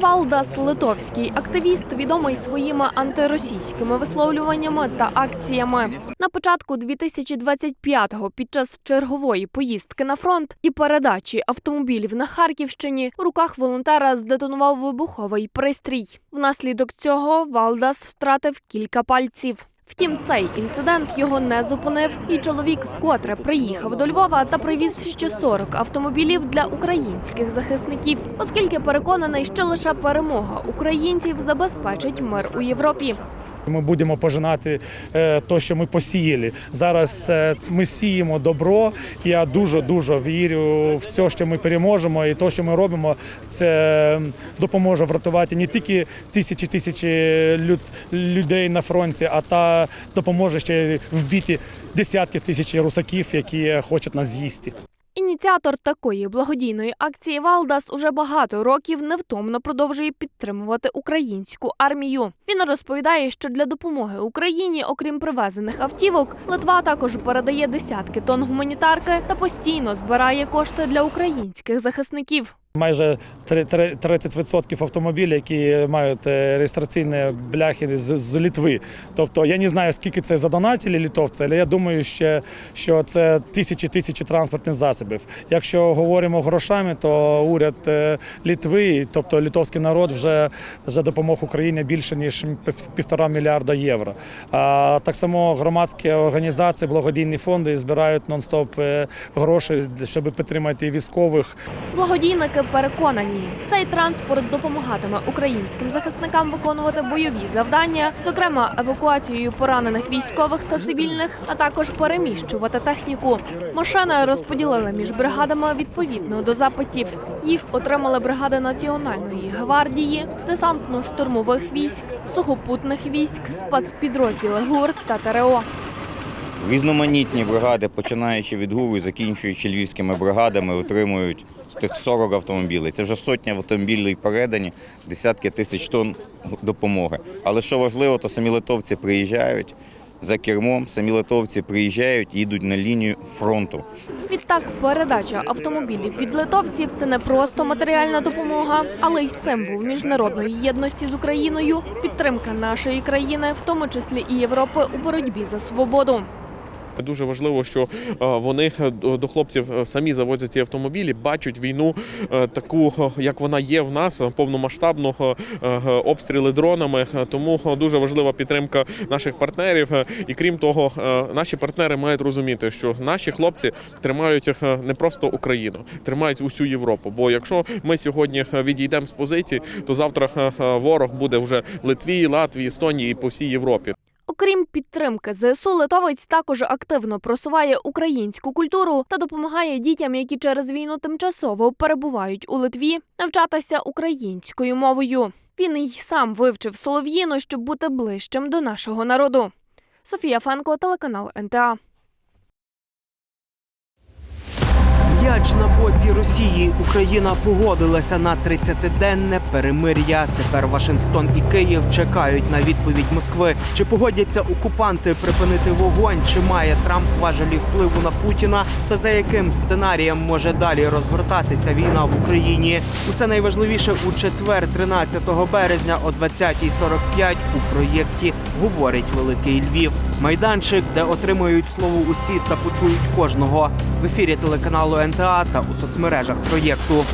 Валдас Литовський активіст, відомий своїми антиросійськими висловлюваннями та акціями. На початку 2025-го під час чергової поїздки на фронт і передачі автомобілів на Харківщині у руках волонтера здетонував вибуховий пристрій. Внаслідок цього Валдас втратив кілька пальців. Втім, цей інцидент його не зупинив, і чоловік вкотре приїхав до Львова та привіз ще 40 автомобілів для українських захисників, оскільки переконаний, що лише перемога українців забезпечить мир у Європі. Ми будемо пожинати те, що ми посіяли. Зараз е, ми сіємо добро. Я дуже дуже вірю в те, що ми переможемо, і те, що ми робимо, це допоможе врятувати не тільки тисячі тисячі люд, людей на фронті, а та допоможе ще вбити десятки тисяч русаків, які хочуть нас з'їсти. Ініціатор такої благодійної акції Валдас уже багато років невтомно продовжує підтримувати українську армію. Він розповідає, що для допомоги Україні, окрім привезених автівок, Литва також передає десятки тонн гуманітарки та постійно збирає кошти для українських захисників. Майже три- три- 30% автомобілів, які мають е, реєстраційні бляхи з, з Літви. Тобто я не знаю, скільки це задонатили літовці, але я думаю, ще, що це тисячі тисячі транспортних засобів. Якщо говоримо грошами, то уряд е, Літви, тобто літовський народ, вже, вже допомог Україні більше ніж півтора мільярда євро. А так само громадські організації, благодійні фонди збирають нон-стоп е, гроші, щоб підтримати військових. Благодійники переконані, цей транспорт допомагатиме українським захисникам виконувати бойові завдання, зокрема евакуацією поранених військових та цивільних, а також переміщувати техніку. Машини розподілили між бригадами відповідно до запитів. Їх отримали бригади Національної гвардії, десантно-штурмових військ, сухопутних військ, спецпідрозділи ГУР та ТРО. Різноманітні бригади, починаючи від ГУРу і закінчуючи львівськими бригадами, отримують тих 40 автомобілів. Це вже сотні автомобілів передані, десятки тисяч тонн допомоги. Але що важливо, то самі литовці приїжджають за кермом, самі литовці приїжджають їдуть на лінію фронту. Відтак, передача автомобілів від литовців це не просто матеріальна допомога, але й символ міжнародної єдності з Україною, підтримка нашої країни, в тому числі і Європи, у боротьбі за свободу. Дуже важливо, що е, вони е, до хлопців е, самі завозять ці автомобілі, бачать війну таку, як вона є в нас, повномасштабну обстріли дронами. Тому дуже важлива підтримка наших партнерів. І крім того, наші партнери мають розуміти, що наші хлопці тримають не просто Україну, тримають усю Європу. Бо якщо ми сьогодні відійдемо з позицій, то завтра ворог буде вже в Литві, Латвії, Естонії і по всій Європі. Окрім підтримки ЗСУ, литовець також активно просуває українську культуру та допомагає дітям, які через війну тимчасово перебувають у Литві, навчатися українською мовою. Він й сам вивчив солов'їну, щоб бути ближчим до нашого народу. Софія Фенко, телеканал НТА. На Росії Україна погодилася на 30-денне перемир'я. Тепер Вашингтон і Київ чекають на відповідь Москви. Чи погодяться окупанти припинити вогонь? Чи має Трамп важелі впливу на Путіна? Та за яким сценарієм може далі розгортатися війна в Україні? Усе найважливіше у четвер, 13 березня о 20.45 у проєкті говорить Великий Львів. Майданчик, де отримують слово усі та почують кожного в ефірі телеканалу НТА та у соцмережах проєкту.